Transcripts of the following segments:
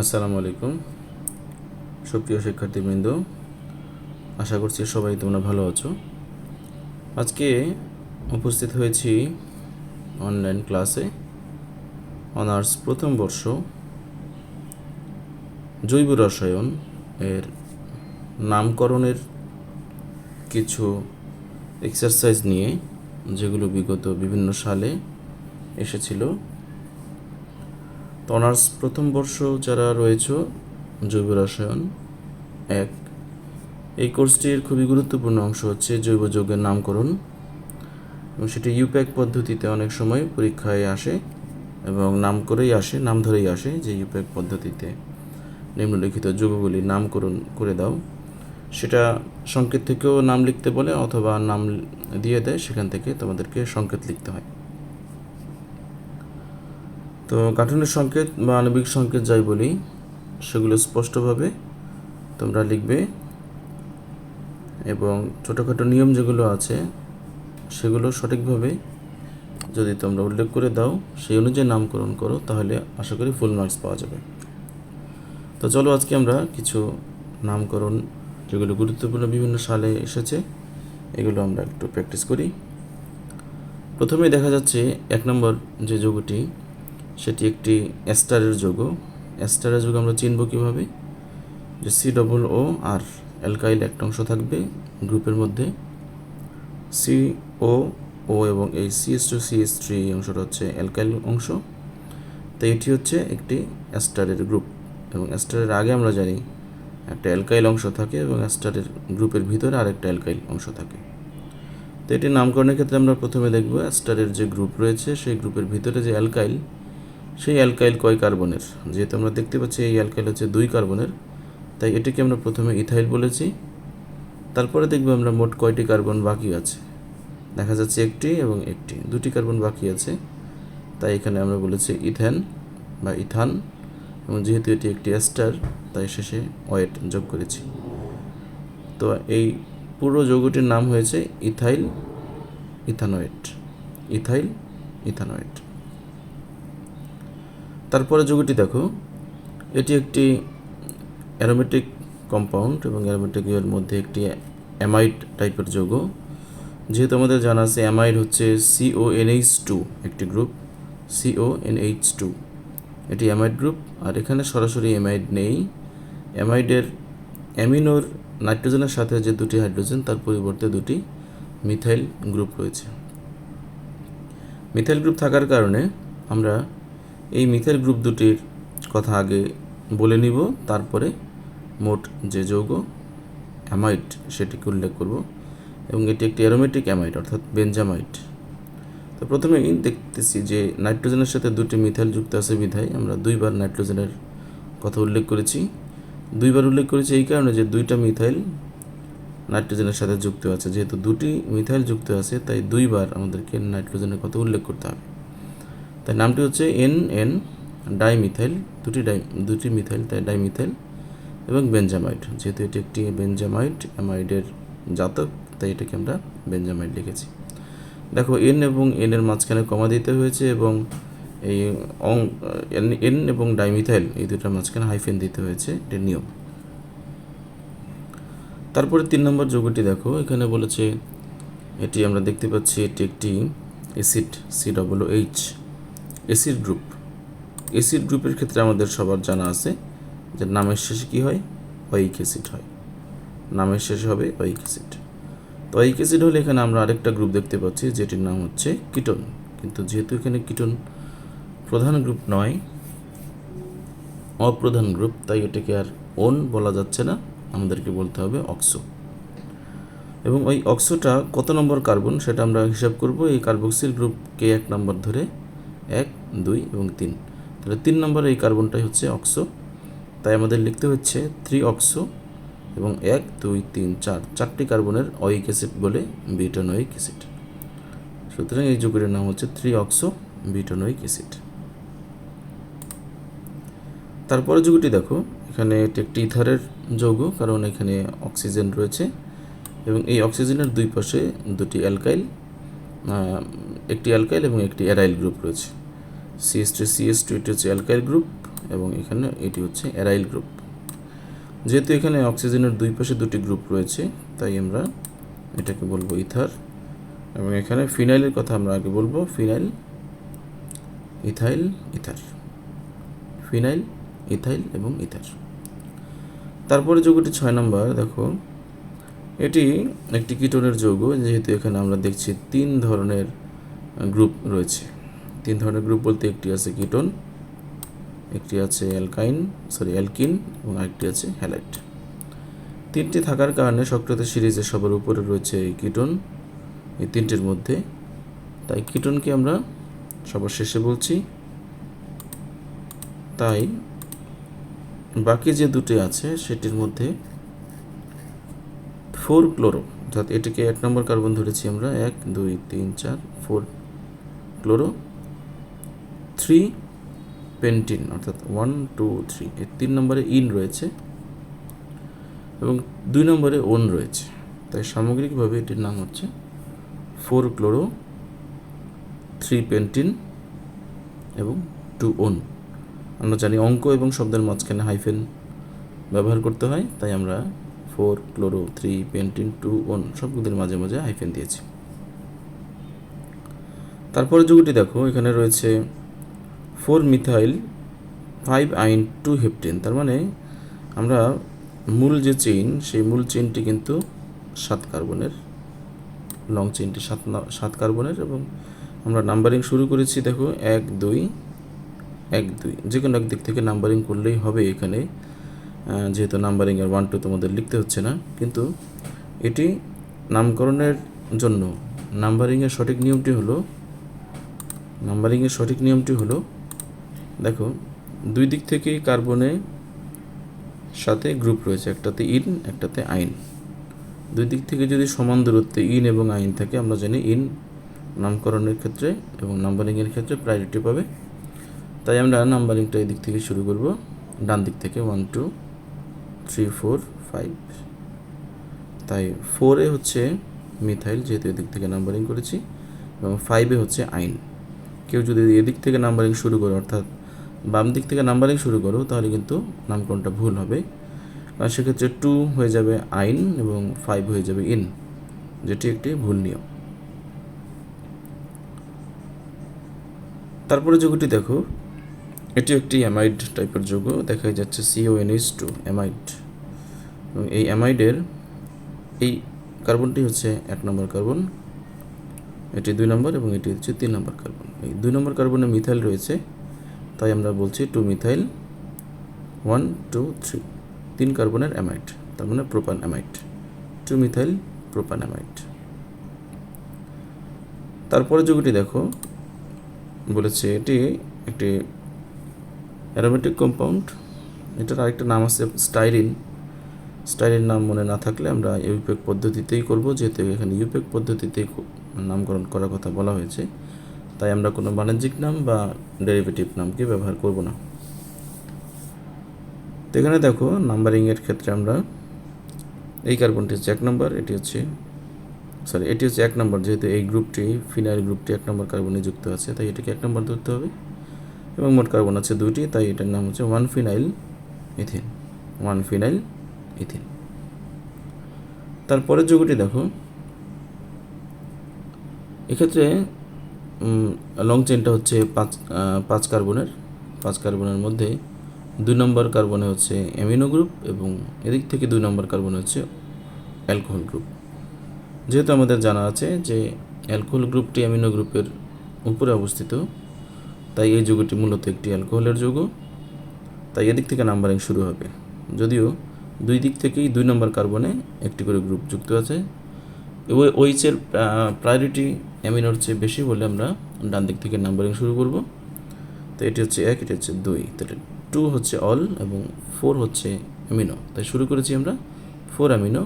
আসসালামু আলাইকুম। সুপ্রিয় শিক্ষার্থীবৃন্দ, আশা করছি সবাই তোমরা ভালো আছো। আজকে উপস্থিত হয়েছি অনলাইন ক্লাসে অনার্স প্রথম বর্ষ, জৈব রসায়ন এর নামকরণের কিছু এক্সারসাইজ নিয়ে, যেগুলো বিগত বিভিন্ন সালে এসেছিল। তো অনার্স প্রথম বর্ষ যারা রয়েছে, জৈব রসায়ন, এক। এই কোর্সটির খুবই গুরুত্বপূর্ণ অংশ হচ্ছে জৈব যৌগের নামকরণ। এবং সেটি ইউপ্যাক পদ্ধতিতে অনেক সময় পরীক্ষায় আসে এবং নাম করেই আসে, নাম ধরেই আসে যে ইউপ্যাক পদ্ধতিতে নিম্নলিখিত যৌগগুলি নামকরণ করে দাও। সেটা সংকেত থেকেও নাম লিখতে বলে অথবা নাম দিয়ে দেয়, সেখান থেকে তোমাদেরকে সংকেত লিখতে হয়। তো গাঠনিক সংকেত বা আণবিক সংকেত যাই বলি, সেগুলো স্পষ্টভাবে তোমরা লিখবে এবং ছোটোখাটো নিয়ম যেগুলো আছে, সেগুলো সঠিকভাবে যদি তোমরা উল্লেখ করে দাও, সেই অনুযায়ী নামকরণ করো, তাহলে আশা করি ফুল মার্কস পাওয়া যাবে। তো চলো আজকে আমরা কিছু নামকরণ, যেগুলো গুরুত্বপূর্ণ বিভিন্ন সালে এসেছে, এগুলো আমরা একটু প্র্যাকটিস করি। প্রথমে দেখা যাচ্ছে এক নম্বর যে যৌগটি সেটি একটি অ্যাস্টারের যৌগ। অ্যাস্টারের যৌগ আমরা চিনব কীভাবে? যে C double O R alkyl একটা অংশ থাকবে গ্রুপের মধ্যে। সি ও ও এবং এই সিএস টু সিএস থ্রি অংশটা হচ্ছে অ্যালকাইল অংশ। তো এটি হচ্ছে একটি অ্যাস্টারের গ্রুপ এবং অ্যাস্টারের আগে আমরা জানি একটা অ্যালকাইল অংশ থাকে এবং অ্যাস্টারের গ্রুপের ভিতরে আরেকটা অ্যালকাইল অংশ থাকে। তো এটি নামকরণের ক্ষেত্রে আমরা প্রথমে দেখব অ্যাস্টারের যে গ্রুপ রয়েছে, সেই গ্রুপের ভিতরে যে অ্যালকাইল সেই অ্যালকাইল কয় কার্বনের? যেহেতু আমরা দেখতে পাচ্ছি এই অ্যালকাইল হচ্ছে দুই কার্বনের, তাই এটিকে আমরা প্রথমে ইথাইল বলেছি। তারপরে দেখব আমরা মোট কয়টি কার্বন বাকি আছে। দেখা যাচ্ছে একটি এবং একটি, দুটি কার্বন বাকি আছে। তাই এখানে আমরা বলেছি ইথেন বা ইথান, এবং যেহেতু এটি একটি অ্যাস্টার তাই শেষে ওয়েট যোগ করেছি। তো এই পুরো যৌগটির নাম হয়েছে ইথাইল ইথানোয়েট। Ethyl ethanoate. তারপরে যৌগটি দেখো। এটি একটি অ্যারোমেটিক কম্পাউন্ড এবং অ্যারোমেটিক এর মধ্যে একটি অ্যামাইড টাইপের যৌগ। যেহেতু আমাদের জানা আছে অ্যামাইড হচ্ছে সিও এনএইচ টু একটি গ্রুপ। সিও এনএইচ টু এটি অ্যামাইড গ্রুপ। আর এখানে সরাসরি অ্যামাইড নেই। অ্যামাইডের অ্যামিনোর নাইট্রোজেনের সাথে যে দুটি হাইড্রোজেন, তার পরিবর্তে দুটি মিথাইল গ্রুপ রয়েছে। মিথাইল গ্রুপ থাকার কারণে আমরা এই মিথাইল গ্রুপ দুটির কথা আগে বলে নিব, তারপরে মোট যে যৌগ অ্যামাইট সেটিকে উল্লেখ করব এবং এটি একটি অ্যারোমেটিক অ্যামাইট অর্থাৎ বেঞ্জামাইট তো প্রথমেই দেখতেছি যে নাইট্রোজেনের সাথে দুটি মিথাইল যুক্ত আছে বিধায়, আমরা দুইবার নাইট্রোজেনের কথা উল্লেখ করেছি। দুইবার উল্লেখ করেছি এই কারণে যে দুইটা মিথাইল নাইট্রোজেনের সাথে যুক্ত আছে। যেহেতু দুটি মিথাইল যুক্ত আছে, তাই দুইবার আমাদেরকে নাইট্রোজেনের কথা উল্লেখ করতে হবে। তাই নামটি হচ্ছে এন এন ডাইমিথাইল দুটি ডাই, দুটি মিথাইল তাই ডাইমিথাইল এবং বেঞ্জামাইড যেহেতু এটি একটি বেঞ্জামাইড অ্যামাইডের জাতক, তাই এটাকে আমরা বেঞ্জামাইড লিখেছি। দেখো, এন এবং এন এর মাঝখানে কমা দিতে হয়েছে এবং এই অং, এন এবং ডাইমিথাইল এই দুটার মাঝখানে হাইফেন দিতে হয়েছে এটির নিয়ম। তারপরে তিন নম্বর যৌগটি দেখো, এখানে বলেছে, এটি আমরা দেখতে পাচ্ছি এটি একটি acid C double H acid group. Acid গ্রুপের ক্ষেত্রে আমাদের সবার জানা আছে যে নামের শেষে কী হয়? অয়িক অ্যাসিড হয়। নামের শেষে হবে অয়িক অ্যাসিড। তো অয়িক অ্যাসিড হলে এখানে আমরা আরেকটা গ্রুপ দেখতে পাচ্ছি, যেটির নাম হচ্ছে কিটন। কিন্তু যেহেতু এখানে কিটন প্রধান গ্রুপ নয়, অপ্রধান গ্রুপ, তাই এটাকে আর ওন বলা যাচ্ছে না। আমাদেরকে বলতে হবে অক্সো। এবং ওই অক্সোটা কত নম্বর কার্বন সেটা আমরা হিসাব করব। এই কার্বক্সিল গ্রুপকে এক নম্বর ধরে এক, দুই এবং তিন। তাহলে তিন নম্বর এই কার্বনটাই হচ্ছে অক্সো। তাই আমাদের লিখতে হচ্ছে থ্রি অক্সো এবং এক, দুই, তিন, চার। চারটি কার্বনের অয়িক অ্যাসিড বলে বিটনোয়িক অ্যাসিড। সুতরাং এই যুগের নাম হচ্ছে থ্রি অক্সো বিটনোয়িক অ্যাসিড। তারপরে যুগটি দেখো। এখানে এটি একটি ইথারের যৌগ, কারণ এখানে অক্সিজেন রয়েছে। এবং এই অক্সিজেনের দুই পাশে দুটি অ্যালকাইল একটি অ্যালকাইল এবং একটি অ্যারাইল গ্রুপ রয়েছে। সিএস টু সিএস টু এটি হচ্ছে অ্যালকাইল গ্রুপ এবং এখানে এটি হচ্ছে অ্যারাইল গ্রুপ যেহেতু এখানে অক্সিজেনের দুই পাশে দুটি গ্রুপ রয়েছে, তাই আমরা এটাকে বলব ইথার এবং এখানে ফিনাইলের কথা আমরা আগে বলব phenyl ethyl ether phenyl ethyl এবং ইথার তারপরে যৌগটি ছয় নম্বর, দেখো, এটি একটি কিটোনের যৌগ, যেহেতু এখানে আমরা দেখছি তিন ধরনের গ্রুপ রয়েছে। তিন ধরনের গ্রুপ বলতে একটি আছে কিটোন, একটি আছে অ্যালকাইন, সরি, অ্যালকিন এবং আরেকটি আছে হ্যালাইট। তিনটি থাকার কারণে সক্রিয়ত সিরিজের সবার উপরে রয়েছে কিটোন, এই তিনটির মধ্যে। তাই কিটোনকে আমরা সবার শেষে বলছি। তাই বাকি যে দুটি আছে সেটির মধ্যে ফোর ক্লোরো অর্থাৎ এটিকে এক নম্বর কার্বন ধরেছি আমরা, এক, দুই, তিন, চার, ফোর ক্লোরো, থ্রি পেন্টিন, অর্থাৎ ওয়ান, টু, থ্রি, এই তিন নম্বরে ইন রয়েছে এবং দুই নম্বরে ওন রয়েছে। তাই সামগ্রিকভাবে এটির নাম হচ্ছে ফোর ক্লোরো, থ্রি পেন্টিন এবং টু ওন। আমরা জানি অঙ্ক এবং শব্দের মাঝখানে হাইফেন ব্যবহার করতে হয়, তাই আমরা four chloro, three pentene, two one সবগুলির মাঝে মাঝে হাইফেন দিয়েছি। তারপরে যুগটি দেখো, এখানে রয়েছে four methyl five yne two heptene তার মানে আমরা মূল যে চেইন সেই মূল চেইনটি কিন্তু সাত কার্বনের লং চেইনটি সাত সাত কার্বনের এবং আমরা নাম্বারিং শুরু করেছি দেখো, এক, দুই এক, দুই। যে কোনো একদিক থেকে নাম্বারিং করলেই হবে এখানে। যেহেতু নাম্বারিং এর ওয়ান টু তোমাদের লিখতে হচ্ছে না, কিন্তু এটি নামকরণের জন্য নাম্বারিংয়ের সঠিক নিয়মটি হলো নাম্বারিংয়ের সঠিক নিয়মটি হলো, দেখো, দুই দিক থেকেই কার্বনে সাথে গ্রুপ রয়েছে, একটাতে ইন, একটাতে আইন। দুই দিক থেকে যদি সমান দূরত্বে ইন এবং আইন থাকে, আমরা জানি ইন নামকরণের ক্ষেত্রে এবং নাম্বারিংয়ের ক্ষেত্রে প্রায়োরিটি পাবে। তাই আমরা নাম্বারিংটা এই দিক থেকে শুরু করব, ডান দিক থেকে one two three four five তাই ফোরে হচ্ছে মিথাইল যেহেতু এদিক থেকে নাম্বারিং করেছি, এবং ফাইভে হচ্ছে আইন। কেউ যদি এদিক থেকে নাম্বারিং শুরু করে, অর্থাৎ বাম দিক থেকে নাম্বারিং শুরু করো, তাহলে কিন্তু নামকরণটা ভুল হবে। আর সেক্ষেত্রে টু হয়ে যাবে আইন এবং ফাইভ হয়ে যাবে ইন যেটি একটি ভুল নিয়ম। তারপরে যৌগটি দেখো। এটি একটি অ্যামাইড টাইপের যৌগ দেখা যাচ্ছে সিওএনএইচ টু অ্যামাইড এবং এই অ্যামাইডের এই কার্বনটি হচ্ছে এক নম্বর কার্বন এটি দুই নম্বর এবং এটি হচ্ছে তিন নম্বর কার্বন দুই নম্বর কার্বনে মিথাইল রয়েছে, তাই আমরা বলছি two methyl one two three তিন কার্বনের অ্যামাইড তার মানে propan amide two methyl propan amide তারপরে যুগটি দেখো, বলেছে এটি একটি অ্যারোমেটিক কম্পাউন্ড এটার আরেকটা নাম আছে স্টাইরিন স্টাইরিন নাম মনে না থাকলে আমরা ইউপেক পদ্ধতিতেই করব, যেহেতু এখানে ইউপেক পদ্ধতিতেই নামকরণ করার কথা বলা হয়েছে। তাই আমরা কোনো বাণিজ্যিক নাম বা ডেরিভেটিভ নামকে ব্যবহার করব না। তো এখানে দেখো নাম্বারিংয়ের ক্ষেত্রে আমরা এই কার্বনটি হচ্ছে এক নম্বর এটি হচ্ছে সরি এটি হচ্ছে এক নম্বর যেহেতু এই গ্রুপটি ফিনাইল গ্রুপটি এক নম্বর কার্বনে যুক্ত আছে, তাই এটাকে এক নম্বর ধরতে হবে। এবং মোট কার্বন আছে দুইটি, তাই এটার নাম হচ্ছে one phenyl ethyne one phenyl ethyne তারপরের যুগটি দেখো, এক্ষেত্রে লং চেনটা হচ্ছে পাঁচ পাঁচ কার্বনের। পাঁচ কার্বনের মধ্যে দুই নম্বর কার্বনে হচ্ছে অ্যামিনো গ্রুপ এবং এদিক থেকে দুই নম্বর কার্বনে হচ্ছে অ্যালকোহল গ্রুপ যেহেতু আমাদের জানা আছে যে অ্যালকোহল গ্রুপটি অ্যামিনো গ্রুপের উপরে অবস্থিত, তাই এই যৌগটি মূলত একটি অ্যালকোহলের যৌগ। তাই এদিক থেকে নাম্বারিং শুরু হবে। যদিও দুই দিক থেকেই দুই নম্বর কার্বনে একটি করে গ্রুপ যুক্ত আছে ওইচের প্রায়োরিটি অ্যামিনোর চেয়ে বেশি বলে আমরা ডান দিক থেকে নাম্বারিং শুরু করব। তো এটি হচ্ছে এক, এটি হচ্ছে দুই। তো টু হচ্ছে অল এবং ফোর হচ্ছে অ্যামিনো তাই শুরু করেছি আমরা ফোর অ্যামিনো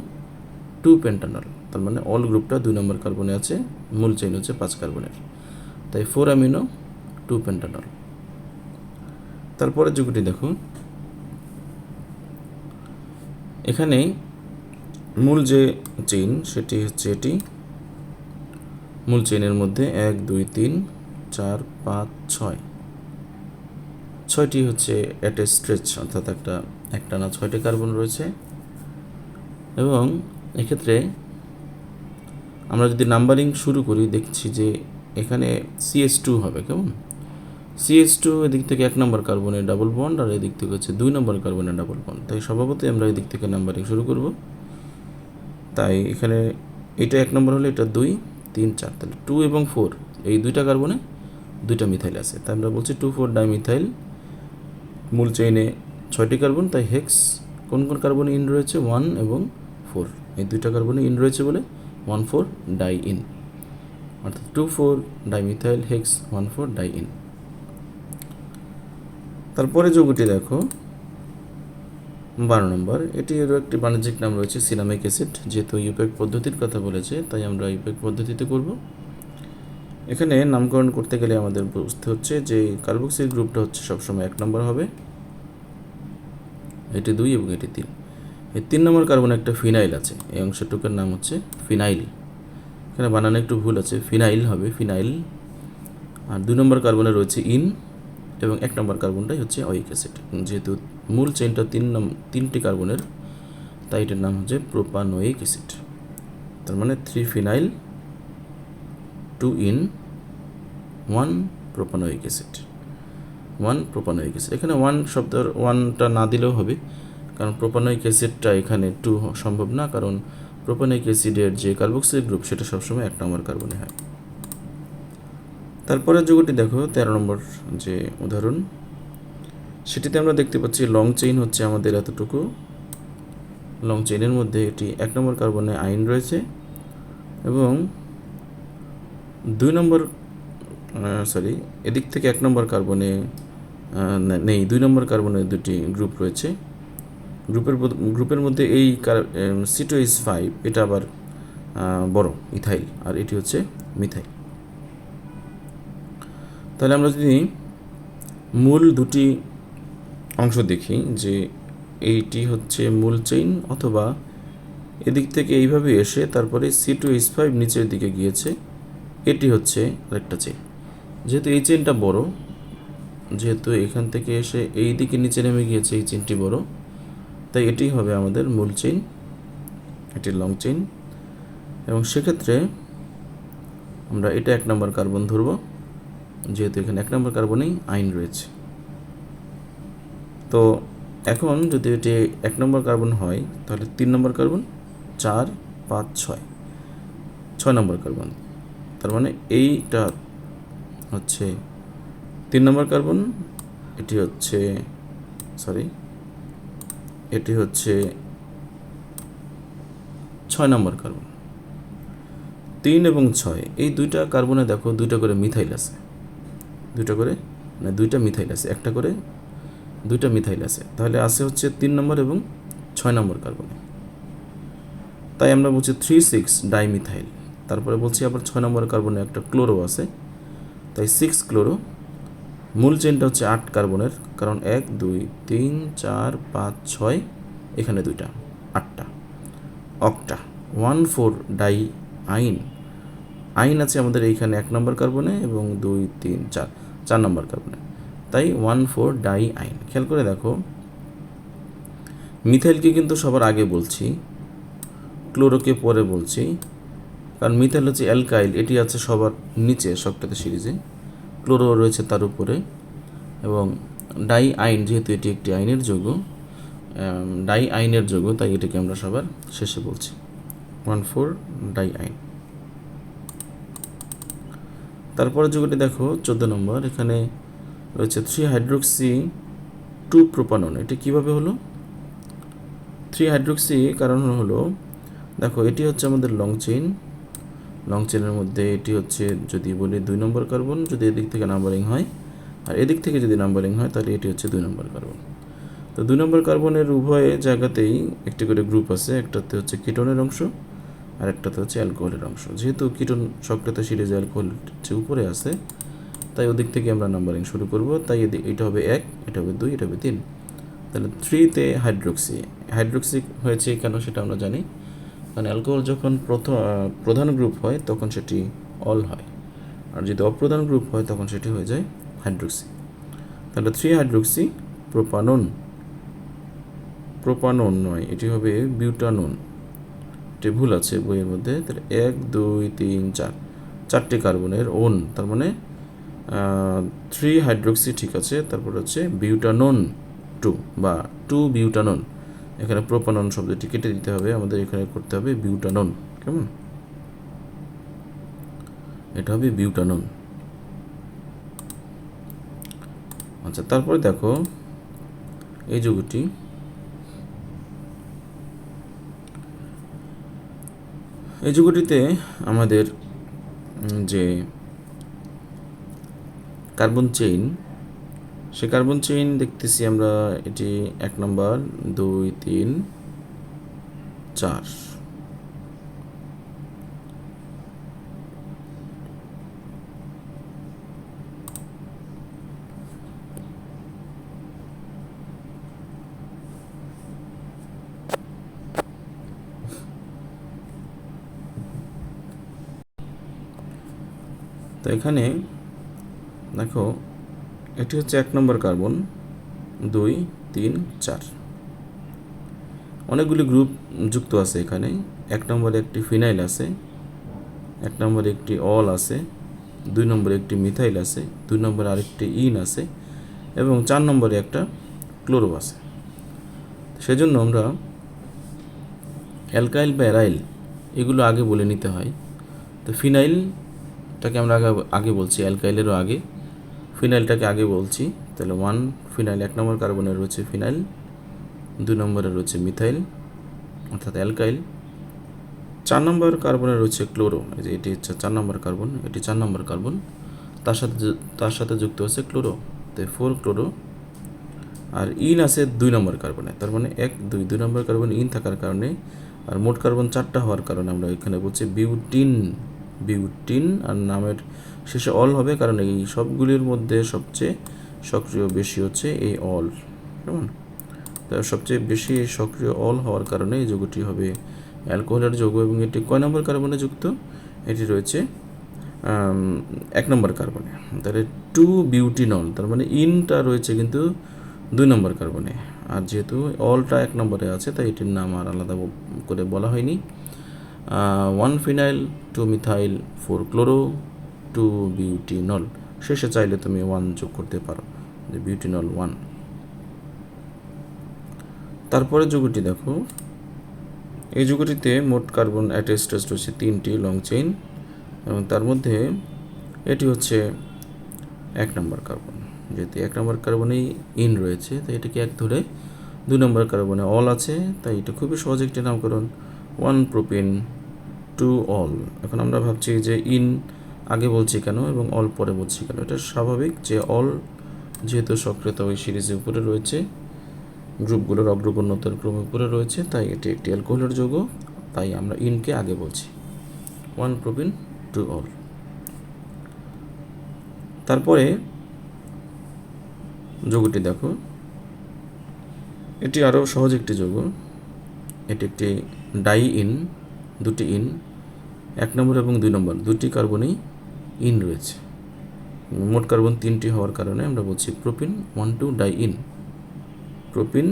টু পেন্টানল তার মানে অল গ্রুপটা দুই নম্বর কার্বনে আছে, মূল চেইন হচ্ছে পাঁচ কার্বনের তাই ফোর অ্যামিনো টু পেন্টানল তারপরে যুগটি দেখো এখানে মূল যে চেইন সেটি হচ্ছে এটি। মূল চেইনের মধ্যে এক, দুই, তিন, চার, পাঁচ, ছয়। ছয়টি হচ্ছে অ্যাট স্ট্রেচ অর্থাৎ একটা একটা না ছয়টি কার্বন রয়েছে। এবং এক্ষেত্রে আমরা যদি নাম্বারিং শুরু করি, দেখছি যে এখানে সিএস টু হবে, কেমন? সিএস টু এদিক থেকে এক নম্বর কার্বনের ডাবল বন্ড আর এদিক থেকে হচ্ছে দুই নম্বর কার্বনের ডাবল বন্ড তাই স্বভাবতই আমরা এদিক থেকে নাম্বারিং শুরু করব। তাই এখানে এটা এক নম্বর হলে, এটা দুই, তিন, চার, তাহলে টু এবং ফোর এই দুইটা কার্বনে দুইটা মিথাইল আছে। তাই আমরা বলছি টু ফোর ডাইমিথাইল মূল চেইনে ছয়টি কার্বন, তাই হেক্স কোন কোন কার্বনে ইন রয়েছে? ওয়ান এবং ফোর এই দুইটা কার্বনে ইন রয়েছে বলে ওয়ান ফোর ডাই ইন অর্থাৎ two four dimethyl hex one four di ene তারপরে যৌগটি দেখো। বারো নম্বর, এটিরও একটি বাণিজ্যিক নাম রয়েছে সিনামিক অ্যাসিড, যেহেতু ইউপেক পদ্ধতির কথা বলেছে, তাই আমরা ইউপেক পদ্ধতিতে করব। এখানে নামকরণ করতে গেলে আমাদের বুঝতে হচ্ছে যে কার্বক্সিল গ্রুপটা হচ্ছে সবসময় এক নম্বর হবে। এটি দুই এবং এটি তিন। এই তিন নম্বর কার্বনে একটা ফিনাইল আছে, এই অংশটুকুর নাম হচ্ছে ফিনাইল। এখানে বানানো একটু ভুল আছে, ফিনাইল হবে, ফিনাইল। আর দুই নম্বর কার্বনে রয়েছে ইন এবং এক নম্বর কার্বনটাই হচ্ছে অয়িক অ্যাসিড, যেহেতু মূল চেইনটা তিন নম, তিনটি কার্বনের তাই এটার নাম হচ্ছে প্রোপানোয়িক অ্যাসিড তার মানে three phenyl two ene one propanoic acid one propanoic acid এখানে ওয়ান শব্দের ওয়ানটা না দিলেও হবে, কারণ প্রোপানোয়িক অ্যাসিডটা এখানে টু সম্ভব না, কারণ প্রোপানোয়িক অ্যাসিডের যে কার্বক্সিল গ্রুপ সেটা সবসময় এক নম্বর কার্বনে হয়। তারপরে যুগটি দেখো, তেরো নম্বর যে উদাহরণ। সেটিতে আমরা দেখতে পাচ্ছি লং চেইন হচ্ছে আমাদের এতটুকু। লং চেইনের মধ্যে এটি এক নম্বর কার্বনে আইন রয়েছে এবং দুই নম্বর সরি এদিক থেকে এক নম্বর কার্বনে নেই, দুই নম্বর কার্বনে দুটি গ্রুপ রয়েছে। গ্রুপের গ্রুপের মধ্যে এই সিটো ইস ফাইভ এটা আবার বড় ইথাইল আর এটি হচ্ছে মিথাইল তাহলে আমরা যদি মূল দুটি অংশ দেখি যে এইটি হচ্ছে মূল চেইন অথবা এদিক থেকে এইভাবে এসে তারপরে সি টু এইচ ফাইভ নিচের দিকে গিয়েছে, এটি হচ্ছে আরেকটা চেইন যেহেতু এই চেইনটা বড়, যেহেতু এখান থেকে এসে এই দিকে নিচে নেমে গিয়েছে, এই চেইনটি বড়, তাই এটি হবে আমাদের মূল চেইন এটি লং চেইন এবং সেক্ষেত্রে আমরা এটা এক নম্বর কার্বন ধরবো, যেহেতু এখানে এক নম্বর কার্বনেই আইন রয়েছে। তো এখন যদি এটি এক নম্বর কার্বন হয়, তাহলে তিন নম্বর কার্বন, চার, পাঁচ, ছয়। ছয় নম্বর কার্বন। তার মানে এইটা হচ্ছে তিন নম্বর কার্বন, এটি হচ্ছে, সরি, এটি হচ্ছে ছয় নম্বর কার্বন। তিন এবং ছয়, এই দুইটা কার্বনে দেখো দুইটা করে মিথাইল আছে। দুইটা করে মানে দুইটা মিথাইল আছে। একটা করে দুইটা মিথাইল আছে। তাহলে আছে হচ্ছে তিন নম্বর এবং ছয় নম্বর কার্বনে। তাই আমরা বলছি থ্রি সিক্স ডাইমিথাইল। তারপরে বলছি আবার ছয় নম্বর কার্বনে একটা ক্লোরো আছে। তাই সিক্স ক্লোরো, মূল চেনটা হচ্ছে আট কার্বনের, কারণ এক, দুই, তিন, চার, পাঁচ, ছয়, এখানে দুইটা, আটটা। অক্টা, ওয়ান ফোর ডাই আইন। আইন আছে আমাদের এইখানে এক নম্বর কার্বনে এবং দুই, তিন, চার চার নম্বর কার্বনে। তাই ওয়ান ফোর ডাই আইন। খেয়াল করে দেখো, মিথাইলকে কিন্তু সবার আগে বলছি, ক্লোরোকে পরে বলছি, কারণ মিথাইল হচ্ছে অ্যালকাইল, এটি আছে সবার নিচে সবটাতে সিরিজে, ক্লোরো রয়েছে তার উপরে, এবং ডাই আইন যেহেতু এটি একটি আইনের যৌগ ডাই আইনের যৌগ, তাই এটাকে আমরা সবার শেষে বলছি। ওয়ান ফোর ডাই আইন। তারপরে যুগটি দেখো, চোদ্দ নম্বর, এখানে রয়েছে থ্রি হাইড্রোক্সি টু প্রোপানন এটি কীভাবে হলো? থ্রি হাইড্রোক্সি কারণ হলো, দেখো, এটি হচ্ছে আমাদের লং চেইন লং চেইনের মধ্যে এটি হচ্ছে যদি বলি দুই নম্বর কার্বন যদি এদিক থেকে নাম্বারিং হয়, আর এদিক থেকে যদি নাম্বারিং হয়, তাহলে এটি হচ্ছে দুই নম্বর কার্বন তো দুই নম্বর কার্বনের উভয় জায়গাতেই একটি করে গ্রুপ আছে, একটাতে হচ্ছে কিটনের অংশ, আর একটাতে হচ্ছে অ্যালকোহলের অংশ। যেহেতু কিটন সক্রিয়তা সিরিজে অ্যালকোহল হচ্ছে উপরে আছে তাই ওদিক থেকে আমরা নাম্বারিং শুরু করব। তাই এটা হবে এক, এটা হবে দুই, এটা হবে তিন। তাহলে থ্রিতে হাইড্রোক্সি হাইড্রোক্সি হয়েছে কেন সেটা আমরা জানি। কারণ অ্যালকোহল যখন প্রথম প্রধান গ্রুপ হয়, তখন সেটি অল হয়। আর যদি অপ্রধান গ্রুপ হয়, তখন সেটি হয়ে যায় হাইড্রোক্সি তাহলে থ্রি হাইড্রোক্সি প্রোপানন প্রোপানন নয়, এটি হবে বিউটানন এটি ভুল আছে বইয়ের মধ্যে। তাহলে এক, দুই, তিন, চার। চারটি কার্বনের ওন, তার মানে থ্রি হাইড্রোক্সি ঠিক আছে, তারপর হচ্ছে বিউটানন টু বা টু বিউটানন এখানে প্রোপানন শব্দটি কেটে দিতে হবে, আমাদের এখানে করতে হবে বিউটানন কেমন? এটা হবে বিউটানন আচ্ছা তারপরে দেখো, এই যৌগটি এই যুগটিতে আমাদের যে কার্বন চেইন সে কার্বন চেইন দেখতেছি আমরা, এটি এক নম্বর দুই, তিন, চার। তো এখানে দেখো, এটি হচ্ছে এক নম্বর কার্বন, দুই, তিন, চার। অনেকগুলি গ্রুপ যুক্ত আছে এখানে। এক নম্বরে একটি ফিনাইল আছে, এক নম্বরে একটি অল আছে, দুই নম্বরে একটি মিথাইল আছে, দুই নম্বরে আরেকটি ইন আছে এবং চার নম্বরে একটা ক্লোরো আছে। সেজন্য আমরা অ্যালকাইল বা অ্যারাইল এগুলো আগে বলে নিতে হয়। তো ফিনাইলটাকে আমরা আগে আগে বলছি, অ্যালকাইলেরও আগে। ফিনাইলটাকে আগে বলছি, তাহলে ওয়ান ফিনাইল, এক নম্বর কার্বনের রয়েছে ফিনাইল, দুই নম্বরে রয়েছে মিথাইল, অর্থাৎ অ্যালকাইল। চার নম্বর কার্বনের রয়েছে ক্লোরো, এই যে এটি হচ্ছে চার নম্বর কার্বন, এটি চার নম্বর কার্বন। তার সাথে তার সাথে যুক্ত আছে ক্লোরো, তো ফোর ক্লোরো, আর ইন আছে দুই নম্বর কার্বনে, তার মানে এক, দুই দুই নম্বর কার্বন ইন থাকার কারণে, আর মোট কার্বন চারটা হওয়ার কারণে আমরা এখানে বলছি বিউটিন। বিউটিন আর নামের শেষে অল হবে, কারণ এই সবগুলির মধ্যে সবচেয়ে সক্রিয় বেশি হচ্ছে এই অল। কেমন? তো সবচেয়ে বেশি সক্রিয় অল হওয়ার কারণে এই যৌগটি হবে অ্যালকোহলের যৌগ এবং এটি কয় নম্বর কার্বনে যুক্ত? এটি রয়েছে এক নম্বর কার্বনে। তাহলে টু বিউটিনল, তার মানে ইনটা রয়েছে কিন্তু দুই নম্বর কার্বনে। আর যেহেতু অলটা এক নম্বরে আছে, তাই এটির নাম আর আলাদা করে বলা হয়নি। One phenyl two methyl four chloro two butenol শেষে চাইলে তুমি ওয়ান যোগ করতে পারো, যে বিউটিনল ওয়ান তারপরে যুগটি দেখো। এই যুগটিতে মোট কার্বন অ্যাটেস্টাস রয়েছে তিনটি লং চেইন এবং তার মধ্যে এটি হচ্ছে এক নম্বর কার্বন যেহেতু এক নম্বর কার্বনেই ইন রয়েছে, তাই এটাকে এক ধরে দুই নম্বর কার্বনে অল আছে, তাই এটা খুবই সহজ একটি নামকরণ। ওয়ান প্রোপিন টু অল এখন আমরা ভাবছি যে ইন আগে বলছি কেন এবং অল পরে বলছি কেন? এটা স্বাভাবিক যে অল যেহেতু সক্রিয়তা ওই সিরিজের উপরে রয়েছে, গ্রুপগুলোর অগ্রগণ্যতার ক্রমে উপরে রয়েছে, তাই এটি একটি অ্যালকোহলের যৌগ, তাই আমরা ইনকে আগে বলছি। ওয়ান প্রোপিন টু অল তারপরে যৌগটি দেখো। এটি আরও সহজ একটি যৌগ। এটি একটি ডাই ইন দুটি ইন এক নম্বর এবং দুই নম্বর, দুটি কার্বনেই ইন রয়েছে। মোট কার্বন তিনটি হওয়ার কারণে আমরা বলছি propene one two di ene propene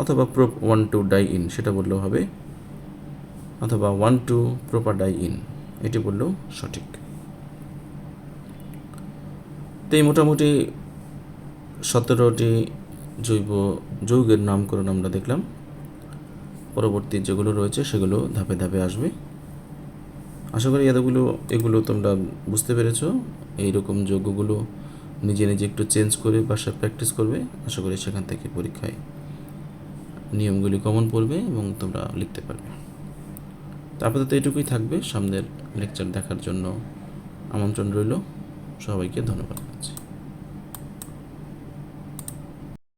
অথবা prop one two di ene সেটা বললেও হবে। অথবা one two propa di ene এটি বললেও সঠিক। তো এই মোটামুটি সতেরোটি জৈব যৌগের নামকরণ আমরা দেখলাম। পরবর্তী যেগুলো রয়েছে সেগুলো ধাপে ধাপে আসবে। আশা করি এতগুলো, এগুলো তোমরা বুঝতে পেরেছ। এইরকম যোগ্যগুলো নিজে নিজে একটু চেঞ্জ করে বাসায় প্র্যাকটিস করবে। আশা করি সেখান থেকে পরীক্ষায় নিয়মগুলি কমন পড়বে এবং তোমরা লিখতে পারবে। তো আপাতত এটুকুই থাকবে। সামনের লেকচার দেখার জন্য আমন্ত্রণ রইল। সবাইকে ধন্যবাদ।